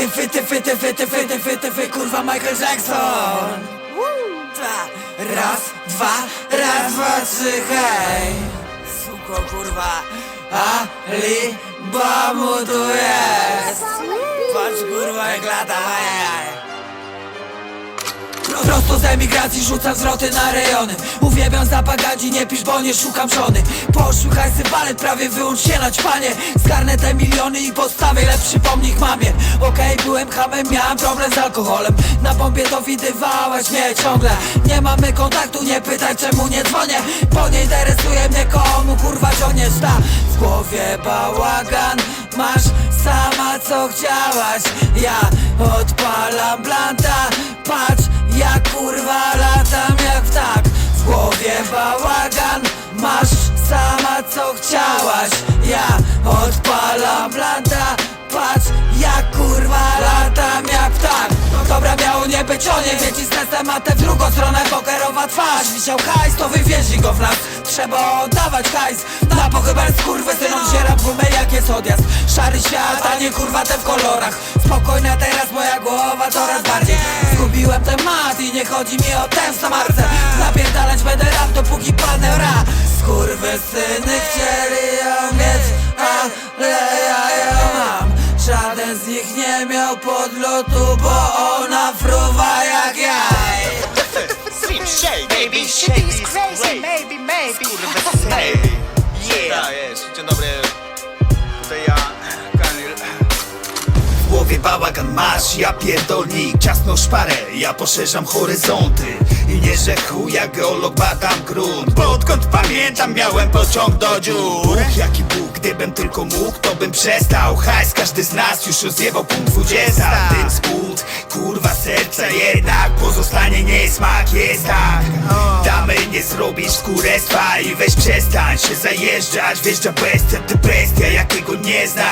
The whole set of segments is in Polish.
tyfy, tyfy, tyfy, tyfy, tyfy, tyfy, kurwa Michael Jackson. Raz, dwa, raz, dwa, trzy, hej. Suko, kurwa Ali Bamu tu jest. Patrz kurwa jak lata, Prosto z emigracji rzucam zwroty na rejony. Uwielbiam zapagadzi, nie pisz, bo nie szukam żony. Poszły hajsy balet, prawie wyłącz się na Zgarnę te miliony i postawię lepszy pomnik mamie. Okej, byłem hamem, miałem problem z alkoholem. Na bombie to widywałaś mnie ciągle. Nie mamy kontaktu, nie pytaj czemu nie dzwonię. Bo nie interesuje mnie komu kurwa ciągniesz ta W głowie bałagan, masz sama co chciałaś. Ja odpalam bałagan Masz sama co chciałaś. Ja odpalam blanta. Patrz jak kurwa latam jak ptak. Dobra miało nie być o nie Wieci z testem, a te w drugą stronę pokerowa twarz. Wisiał hajs, to wywieźli go w nas Trzeba oddawać hajs. Na pochybę skurwy odjazd. Szary świat, a nie kurwa te w kolorach. Spokojna teraz moja głowa coraz bardziej. Zgubiłem temat i nie chodzi mi o tę marce Napierdalać będę rap dopóki panę ra. Skurwy syny chcieli ją mieć Ale ja ją mam. Żaden z nich nie miał podlotu Bo ona fruwa jak jaj. Slim shake, baby, Shit shake is crazy, maybe, maybe. Hey, yeah. Tak jest, dzień dobry. Głowie bałagan masz, ja pierdolnik Ciasno szparę, ja poszerzam horyzonty I nie że chuj, jak geolog badam grunt. Bo odkąd pamiętam miałem pociąg do dziur. Bóg, jaki Bóg, gdybym tylko mógł, to bym przestał. Hajs, każdy z nas już rozjebał punkt 20 Ten spód, kurwa serca jednak Pozostanie niesmak, jest tak. Damy nie zrobisz kurestwa I weź przestań się zajeżdżać. Wjeżdża bestia, ty bestia, jakiego nie znasz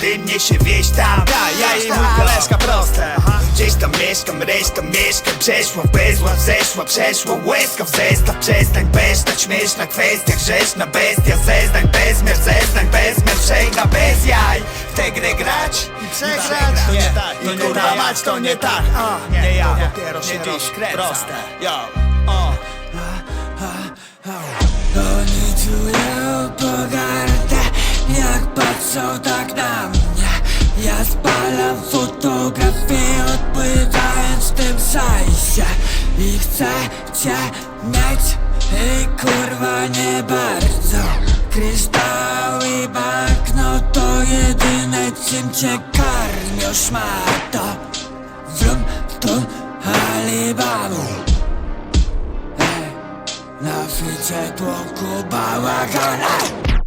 gdy mnie się wieś tam. Ja, ja i mój koleżka proste. Gdzieś tam mieszkam, reszta mieszka Przeszła w bezład, zeszła, przeszła Łezka w zestaw, przestań besztać Śmieszna kwestia, grzeszna bestia. Zeznań bezmiar, zeznań bezmiar. Wszęga bez jaj. W tę grę grać? I Przegrać. to nie tak, I to nie kurwa tak. mać to nie tak. Nie, Nie ja, nie dziś, proste. Yo, o. Oni patrzą tak na mnie? Ja spalam fotografię Odpływając w tym szajsie I chcę cię mieć I kurwa nie bardzo. Kryształ i banknot To jedyne czym cię karmią szmato Wrum tu Alibabu na ficie tłoku bałagana